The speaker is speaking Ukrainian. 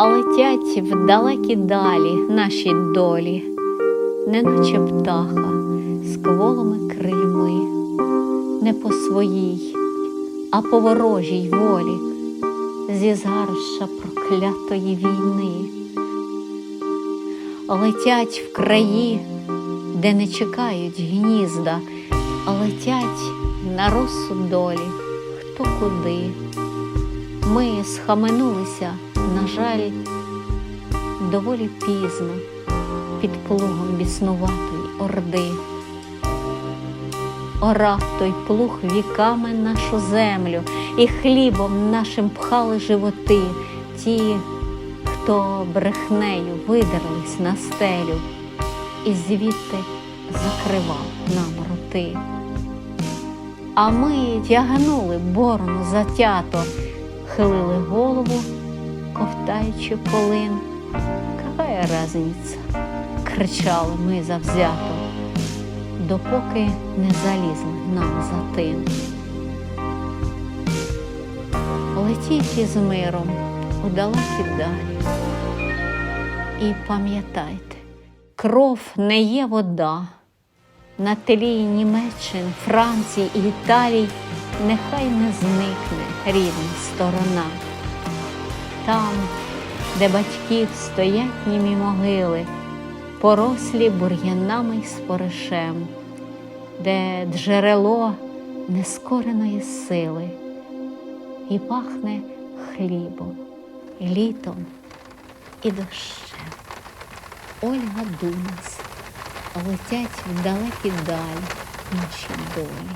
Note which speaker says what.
Speaker 1: а летять в далекі далі наші долі, неначе птаха з кволими крильми, не по своїй, а по ворожій волі, зі згарища проклятої війни. Летять в краї, де не чекають гнізда, а летять на розсуд долі, хто куди. Ми схаменулися, на жаль, доволі пізно під плугом біснуватої орди. Орав той плуг віками нашу землю, і хлібом нашим пхали животи ті, хто брехнею видерлись на стелю, і звідти закривав нам роти. А ми тягнули борону затято, хилили голову, ковтаючи полин. Какая разниця? кричали ми завзято, допоки не залізли нам за тин. Летіть із миром у далекі далі. І пам'ятайте, кров не є вода. На тлі Німеччин, Франції і Італії нехай не зникне рідна сторона. Там, де батьків стоять німі могили, порослі бур'янами й споришем, де джерело нескореної сили і пахне хлібом, і літом і дощем. Ольга Думас летять в далекі далі наші долі.